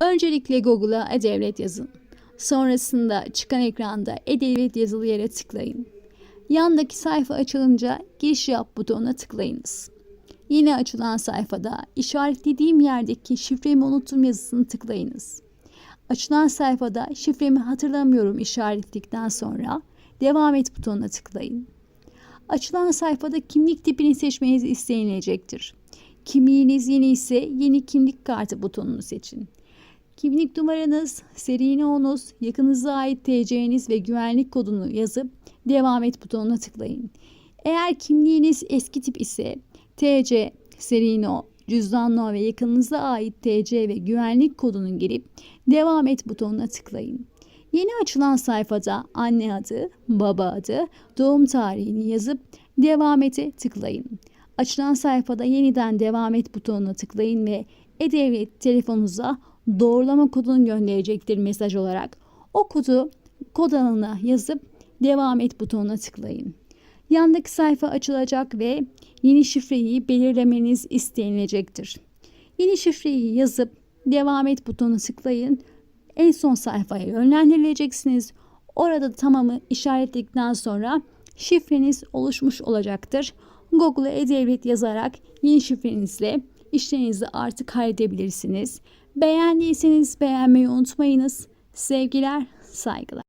Öncelikle Google'a e-devlet yazın. Sonrasında çıkan ekranda e-devlet yazılı yere tıklayın. Yandaki sayfa açılınca giriş yap butonuna tıklayınız. Yine açılan sayfada işaretlediğim yerdeki şifremi unuttum yazısını tıklayınız. Açılan sayfada şifremi hatırlamıyorum işaretledikten sonra devam et butonuna tıklayın. Açılan sayfada kimlik tipini seçmeniz istenilecektir. Kimliğiniz yeni ise yeni kimlik kartı butonunu seçin. Kimlik numaranız, seri no'nuz, yakınıza ait TC'niz ve güvenlik kodunu yazıp devam et butonuna tıklayın. Eğer kimliğiniz eski tip ise TC, seri no, cüzdan no ve yakınınıza ait TC ve güvenlik kodunu girip devam et butonuna tıklayın. Yeni açılan sayfada anne adı, baba adı, doğum tarihini yazıp devam ete tıklayın. Açılan sayfada yeniden devam et butonuna tıklayın ve e-devlet telefonunuza doğrulama kodunu gönderecektir mesaj olarak. O kodu kod alanına yazıp devam et butonuna tıklayın. Yandaki sayfa açılacak ve yeni şifreyi belirlemeniz istenilecektir. Yeni şifreyi yazıp devam et butonuna tıklayın. En son sayfaya yönlendirileceksiniz. Orada tamamı işaretledikten sonra şifreniz oluşmuş olacaktır. Google'a e-devlet yazarak yeni şifrenizle işlerinizi artık halledebilirsiniz. Beğendiyseniz beğenmeyi unutmayınız. Sevgiler, saygılar.